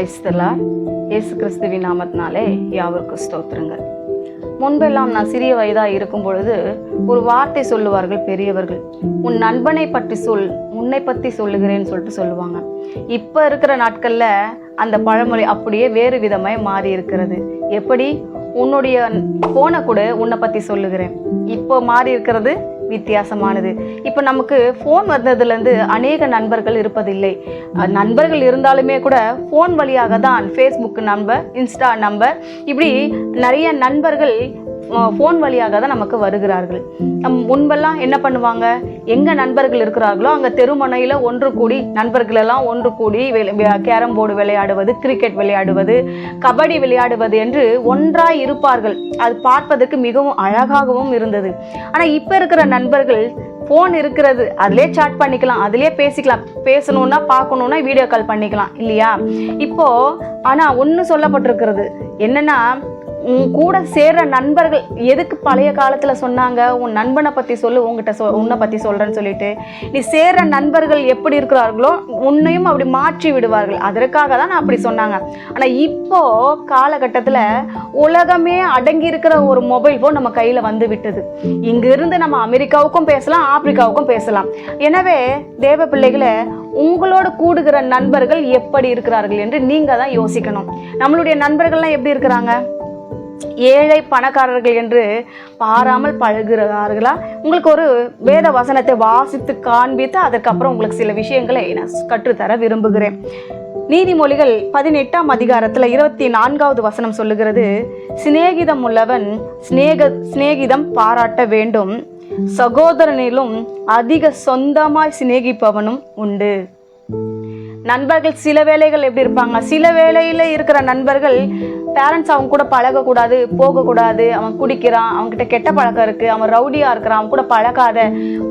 கிரைஸ்தலா இயேசு கிறிஸ்துவின் நாமத்தினாலே யாவருக்கு ஸ்தோத்திரங்கள். முன்பெல்லாம் நான் சிறிய வயதா இருக்கும் பொழுது ஒரு வார்த்தை சொல்லுவார்கள் பெரியவர்கள். உன் நண்பனை பற்றி சொல் உன்னை பற்றி சொல்லுகிறேன்னு சொல்லிட்டு சொல்லுவாங்க. இப்போ இருக்கிற நாட்கள்ல அந்த பழமொழி அப்படியே வேறு விதமாக மாறி இருக்கிறது எப்படி? உன்னுடைய போனை கூட உன்னை பற்றி சொல்லுகிறேன். இப்போ மாறி இருக்கிறது வித்தியாசமானது. இப்போ நமக்கு ஃபோன் வந்ததுலேருந்து அநேக நண்பர்கள் இருப்பதில்லை. நண்பர்கள் இருந்தாலுமே கூட ஃபோன் வழியாக தான் ஃபேஸ்புக் நம்பர் இன்ஸ்டா நம்பர் இப்படி நிறைய நண்பர்கள் ஃபோன் வழியாக தான் நமக்கு வருகிறார்கள். நம் முன்பெல்லாம் என்ன பண்ணுவாங்க? எங்கே நண்பர்கள் இருக்கிறார்களோ அங்கே தெருமனையில் ஒன்று கூடி நண்பர்களெல்லாம் ஒன்று கூடி கேரம் போர்டு விளையாடுவது கிரிக்கெட் விளையாடுவது கபடி விளையாடுவது என்று ஒன்றாய் இருப்பார்கள். அது பார்ப்பதற்கு மிகவும் அழகாகவும் இருந்தது. ஆனால் இப்போ இருக்கிற நண்பர்கள் ஃபோன் இருக்கிறது அதிலே சாட் பண்ணிக்கலாம் அதிலே பேசிக்கலாம். பேசணுன்னா பார்க்கணுன்னா வீடியோ கால் பண்ணிக்கலாம் இல்லையா? இப்போது ஆனால் ஒன்று சொல்லப்பட்டிருக்கிறது. என்னென்னா உன் கூட சேர்ற நண்பர்கள் எதுக்கு பழைய காலத்தில் சொன்னாங்க? உன் நண்பனை பற்றி சொல்லு உங்ககிட்ட சொ உன்னை பற்றி சொல்கிறேன்னு சொல்லிட்டு. நீ சேர்ற நண்பர்கள் எப்படி இருக்கிறார்களோ உன்னையும் அப்படி மாற்றி விடுவார்கள். அதற்காக தான் நான் அப்படி சொன்னாங்க. ஆனால் இப்போது காலகட்டத்தில் உலகமே அடங்கி இருக்கிற ஒரு மொபைல் ஃபோன் நம்ம கையில் வந்து விட்டது. இங்கிருந்து நம்ம அமெரிக்காவுக்கும் பேசலாம் ஆப்பிரிக்காவுக்கும் பேசலாம். எனவே தேவ பிள்ளைகளை உங்களோட கூடுகிற நண்பர்கள் எப்படி இருக்கிறார்கள் என்று நீங்கள் தான் யோசிக்கணும். நம்மளுடைய நண்பர்கள்லாம் எப்படி இருக்கிறாங்க? ஏழை பணக்காரர்கள் என்று பாராமல் பழகுகிறார்களா? உங்களுக்கு ஒரு வேத வசனத்தை வாசித்து காண்பித்து அதற்கப்புறம் உங்களுக்கு சில விஷயங்களை நான் கற்றுத்தர விரும்புகிறேன். நீதிமொழிகள் பதினெட்டாம் அதிகாரத்தில் இருபத்தி நான்காவது வசனம் சொல்லுகிறது சிநேகிதம் உள்ளவன் சிநேக சிநேகிதம் பாராட்ட வேண்டும். சகோதரனிலும் அதிக சொந்தமாய் சிநேகிப்பவனும் உண்டு. நண்பர்கள் சில வேளைகள் எப்படி இருப்பாங்க? சில வேலையில் இருக்கிற நண்பர்கள் பேரண்ட்ஸ் அவங்க கூட பழகக்கூடாது போகக்கூடாது. அவன் குடிக்கிறான் அவன்கிட்ட கெட்ட பழக்கம் இருக்குது அவன் ரவுடியாக இருக்கிறான் அவன் கூட பழகாத.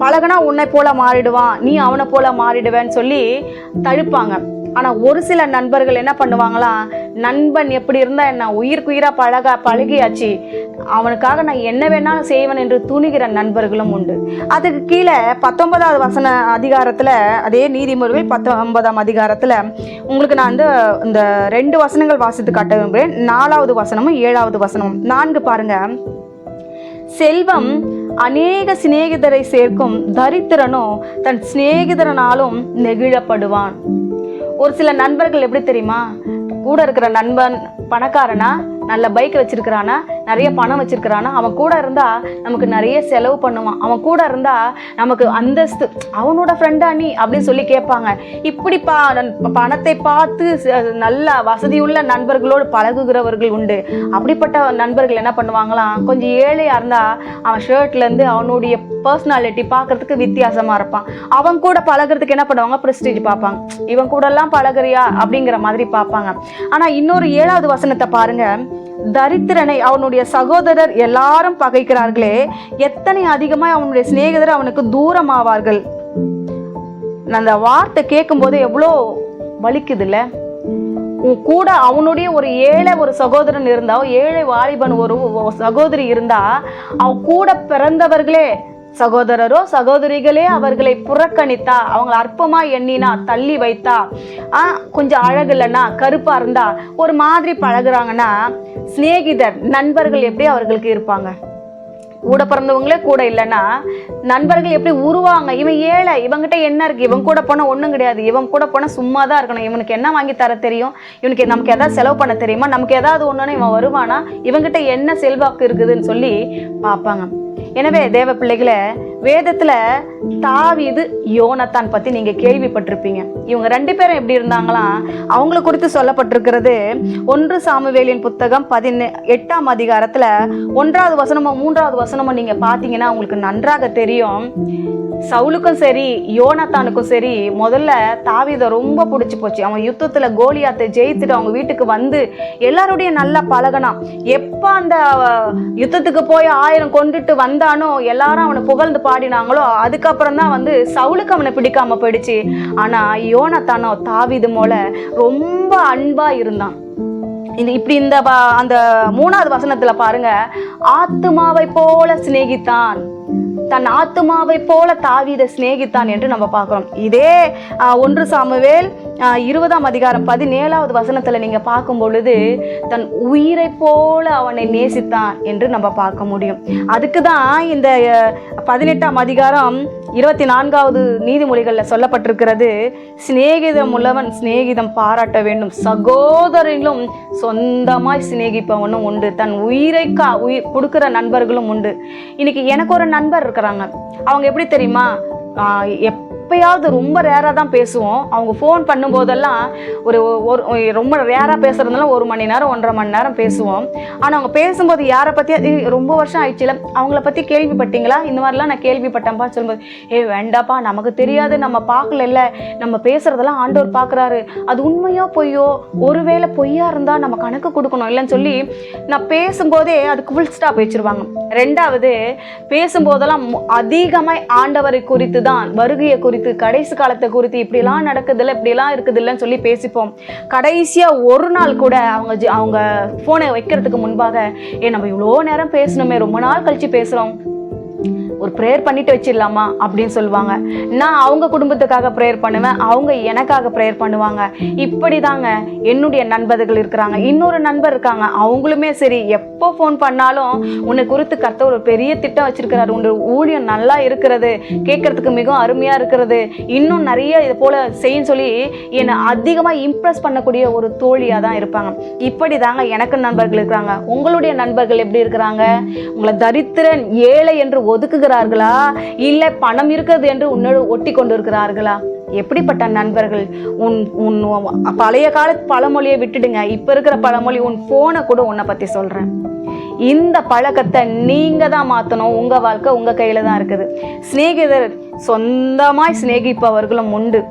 பழகுனா உன்னை போல மாறிடுவான் நீ அவனை போல மாறிடுவேன்னு சொல்லி தடுப்பாங்க. ஆனால் ஒரு சில நண்பர்கள் என்ன பண்ணுவாங்களாம் நண்பன் எப்படி இருந்தா என்ன? உயிர்க்குயிரா பழக பழகியாச்சு. அவனுக்காக நான் என்ன வேணாலும் செய்வேன் என்று துணிகிற நண்பர்களும் உண்டு. அதுக்கு கீழே பத்தொன்பதாவது வசன அதிகாரத்துல அதே நீதிமுறைகள் பத்தொன்பதாம் அதிகாரத்துல உங்களுக்கு நான் வந்து இந்த ரெண்டு வசனங்கள் வாசித்து காட்ட விரும்புகிறேன். நாலாவது வசனமும் ஏழாவது வசனமும். நான்கு பாருங்க. செல்வம் அநேக சிநேகிதரை சேர்க்கும் தரித்திரனோ தன் சிநேகிதரனாலும் நெகிழப்படுவான். ஒரு சில நண்பர்கள் எப்படி தெரியுமா? கூட இருக்கிற நண்பன் பணக்காரனா நல்ல பைக் வச்சிருக்கிறானா நிறைய பணம் வச்சிருக்கிறான்னா அவன் கூட இருந்தா நமக்கு நிறைய செலவு பண்ணுவான். அவன் கூட இருந்தா நமக்கு அந்தஸ்து அவனோட ஃப்ரெண்டா நீ அப்படின்னு சொல்லி கேட்பாங்க. இப்படி பா பணத்தை பார்த்து நல்ல வசதியுள்ள நண்பர்களோடு பழகுகிறவர்கள் உண்டு. அப்படிப்பட்ட நண்பர்கள் என்ன பண்ணுவாங்களாம் கொஞ்சம் ஏழையா இருந்தா அவன் ஷர்ட்ல இருந்து அவனுடைய பர்சனாலிட்டி பார்க்கறதுக்கு வித்தியாசமா இருப்பான். அவன் கூட பழகுறதுக்கு என்ன பண்ணுவாங்க? ப்ரெஸ்டீஜ் பார்ப்பாங்க. இவன் கூட எல்லாம் பழகுறியா? அப்படிங்கிற மாதிரி பார்ப்பாங்க. ஆனா இன்னொரு ஏழாவது வசனத்தை பாருங்க. தரித்திரனை அவனுடைய சகோதரர் எல்லாரும் பகைக்கிறார்களே. எத்தனை அதிகமாக அவனுடைய சிநேகிதர் அவனுக்கு தூரமாவார்கள். நான் அந்த வார்த்தை கேட்கும்போது எவ்வளோ வலிக்குதுல்ல. உன் கூட அவனுடைய ஒரு ஏழை ஒரு சகோதரன் இருந்தா ஏழை வாலிபன் ஒரு ஒரு சகோதரி இருந்தா அவன் கூட பிறந்தவர்களே சகோதரரோ சகோதரிகளே அவர்களை புறக்கணித்தா அவங்கள அற்பமா எண்ணினா தள்ளி வைத்தா ஆ கொஞ்சம் அழகு இல்லைன்னா கருப்பா இருந்தா ஒரு மாதிரி பழகுறாங்கன்னா சிநேகிதர் நண்பர்கள் எப்படி அவர்களுக்கு இருப்பாங்க? கூட பிறந்தவங்களே கூட இல்லைன்னா நண்பர்கள் எப்படி உருவாங்க? இவன் ஏழை இவன்கிட்ட என்ன இருக்கு? இவன் கூட போனால் ஒன்றும் கிடையாது. இவன் கூட போனால் சும்மா தான் இருக்கணும். இவனுக்கு என்ன வாங்கி தர தெரியும்? இவனுக்கு நமக்கு எதாவது செலவு பண்ண தெரியுமா? நமக்கு ஏதாவது ஒன்றுன்னு இவன் வருவானா? இவங்ககிட்ட என்ன செல்வாக்கு இருக்குதுன்னு சொல்லி பார்ப்பாங்க. எனவே தேவ பிள்ளைகளை வேதத்துல தாவீது யோனத்தான் பத்தி நீங்க கேள்விப்பட்டிருப்பீங்க. இவங்க ரெண்டு பேரும் எப்படி இருந்தாங்களாம் அவங்கள குறித்து சொல்லப்பட்டிருக்கிறது ஒன்று சாமுவேலின் புத்தகம் பதினெ எட்டாம் அதிகாரத்துல ஒன்றாவது வசனமோ மூன்றாவது வசனமும் நீங்க பாத்தீங்கன்னா உங்களுக்கு நன்றாக தெரியும். சவுலுக்கும் சரி யோனத்தானுக்கும் சரி முதல்ல தாவீதை ரொம்ப பிடிச்சி போச்சு. அவன் யுத்தத்துல கோலியாத்தை ஜெயித்துட்டு அவங்க வீட்டுக்கு வந்து எல்லாரோடையும் நல்லா பழகனான். எப்ப அந்த யுத்தத்துக்கு போய் ஆயிரம் கொண்டுட்டு வந்தானோ எல்லாரும் அவனை புகழ்ந்து பாடினாங்களோ அதுக்கப்புறம் தான் வந்து சவுலுக்கு அவனை பிடிக்காம போயிடுச்சு. ஆனா யோனத்தானோ தாவிது போல ரொம்ப அன்பா இருந்தான். இது இப்படி இந்த அந்த மூணாவது வசனத்துல பாருங்க. ஆத்துமாவை போல சிநேகித்தான். தன் ஆத்துமாவை போல தாவீதை சிநேகித்தான் என்று நம்ம பார்க்கிறோம். இதே ஒன்று சாமுவேல் இருபதாம் அதிகாரம் பதினேழாவது வசனத்தில் நீங்கள் பார்க்கும் பொழுது தன் உயிரை போல அவனை நேசித்தான் என்று நம்ம பார்க்க முடியும். அதுக்கு தான் இந்த பதினெட்டாம் அதிகாரம் இருபத்தி நான்காவது நீதிமொழிகளில் சொல்லப்பட்டிருக்கிறது சிநேகிதம் உள்ளவன் சிநேகிதம் பாராட்ட வேண்டும். சகோதரர்களும் சொந்தமாய் சிநேகிப்பவனும் உண்டு. தன் உயிரை கா உயிர் கொடுக்குற நண்பர்களும் உண்டு. இன்னைக்கு எனக்கு ஒரு நண்பர் இருக்கிறாங்க. அவங்க எப்படி தெரியுமா? எப் எப்பயாவது ரொம்ப ரேராக தான் பேசுவோம். அவங்க ஃபோன் பண்ணும்போதெல்லாம் ஒரு ஒரு ரொம்ப ரேராக பேசுகிறதுனால ஒரு மணி நேரம் ஒன்றரை மணி நேரம் பேசுவோம். ஆனால் அவங்க பேசும்போது யாரை பற்றி ரொம்ப வருஷம் ஆயிடுச்சுல அவங்கள பற்றி கேள்விப்பட்டீங்களா? இந்த மாதிரிலாம் நான் கேள்விப்பட்டேன்ப்பா சொல்லும்போது ஏ வேண்டாப்பா நமக்கு தெரியாது நம்ம பார்க்கல நம்ம பேசுகிறதெல்லாம் ஆண்டவர் பார்க்குறாரு. அது உண்மையோ பொய்யோ ஒருவேளை பொய்யா இருந்தால் நம்ம கணக்கு கொடுக்கணும். இல்லைன்னு சொல்லி நான் பேசும்போதே அதுக்கு ஃபுல் ஸ்டாப் வச்சுருவாங்க. ரெண்டாவது பேசும்போதெல்லாம் அதிகமாக ஆண்டவரை குறித்து தான் வருகையை குறித்து கடைசி காலத்தை குறித்து இப்படிலாம் நடக்குதுல்ல இப்படிலாம் இருக்குதுல்லன்னு சொல்லி பேசிப்போம். கடைசியாக ஒரு நாள் கூட அவங்க ஜி- அவங்க ஃபோனை வைக்கிறதுக்கு முன்பாக ஏ நம்ம இவ்வளோ நேரம் பேசணுமே ரொம்ப நாள் கழிச்சு பேசுகிறோம் ஒரு ப்ரேயர் பண்ணிட்டு வச்சிடலாமா அப்படின்னு சொல்லுவாங்க. நான் அவங்க குடும்பத்துக்காக ப்ரேயர் பண்ணுவேன் அவங்க எனக்காக ப்ரேயர் பண்ணுவாங்க. இப்படி தாங்க என்னுடைய நண்பர்கள் இருக்கிறாங்க. இன்னொரு நண்பர் இருக்காங்க அவங்களுமே சரி எப்போ ஃபோன் பண்ணாலும் உன்னை குறித்து கத்த ஒரு பெரிய திட்டம் வச்சிருக்கிறாரு. உன்னோட ஊழியம் நல்லா இருக்கிறது கேட்கறதுக்கு மிகவும் அருமையாக இருக்கிறது. இன்னும் நிறைய இது போல் செய்யும் சொல்லி என்னை அதிகமாக இம்ப்ரெஸ் பண்ணக்கூடிய ஒரு தோழியாக தான் இருப்பாங்க. இப்படி தாங்க எனக்கு நண்பர்கள் இருக்கிறாங்க. உங்களுடைய நண்பர்கள் எப்படி இருக்கிறாங்க? உங்களை தரித்திரன் ஏழை என்று இருக்கிறார்களா? இல்லை பணம் இருக்கிறது என்று உன்னோடு ஒட்டி கொண்டு இருக்கிறார்களா எப்படிப்பட்ட நண்பர்கள்? உன் உன் பழைய காலத்து பழமொழியை விட்டுடுங்க. இப்போ இருக்கிற பழமொழி உன் ஃபோனை கூட உன்னை பற்றி சொல்கிறேன் இந்த பழக்கத்தை நீங்க தான் மாற்றணும் உங்க வாழ்க்கை உங்க கையில தான் இருக்குது. சிநேகிதர் சொந்தமாய் சிநேகிப்பவர்களும் உண்டு.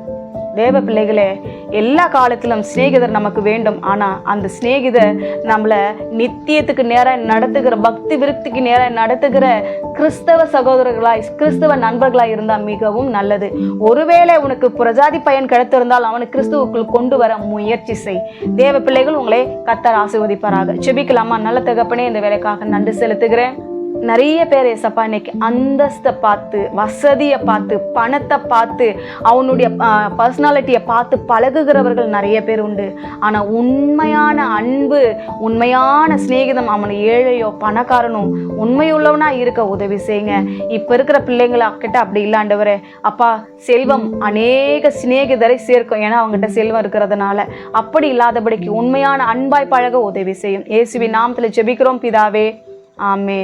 தேவ பிள்ளைகளே எல்லா காலத்திலும் சிநேகிதர் நமக்கு வேண்டும். ஆனால் அந்த சிநேகிதர் நம்மளை நித்தியத்துக்கு நேராக நடத்துகிற பக்தி விருத்திக்கு நேராக நடத்துகிற கிறிஸ்தவ சகோதரர்களாய் கிறிஸ்தவ நண்பர்களாய் இருந்தால் மிகவும் நல்லது. ஒருவேளை உனக்கு பிரஜாதி பயன் கிடைத்திருந்தால் அவனை கிறிஸ்துவுக்குள் கொண்டு வர முயற்சி செய். தேவ பிள்ளைகள் உங்களை கத்தர் ஆசீர்வதிப்பாராக. செபிக்கலாமா? நல்ல தகப்பனே இந்த வேலைக்காக நன்றி செலுத்துகிறேன். நிறைய பேர் ஏசப்பா இன்னைக்கு அந்தஸ்தை பார்த்து வசதியை பார்த்து பணத்தை பார்த்து அவனுடைய பர்சனாலிட்டியை பார்த்து பழகுகிறவர்கள் நிறைய பேர் உண்டு. ஆனால் உண்மையான அன்பு உண்மையான சிநேகிதம் அவனை ஏழையோ பணக்காரனோ உண்மையுள்ளவனா இருக்க உதவி செய்யுங்க. இப்போ இருக்கிற பிள்ளைங்களா கிட்ட அப்படி இல்லாண்டவரே அப்பா செல்வம் அநேக சிநேகிதரை சேர்க்கும். ஏன்னா அவங்ககிட்ட செல்வம் இருக்கிறதுனால. அப்படி இல்லாதபடிக்கு உண்மையான அன்பாய் பழக உதவி செய்யும். இயேசுவின் நாமத்தில் ஜெபிக்கிறோம் பிதாவே. ஆமே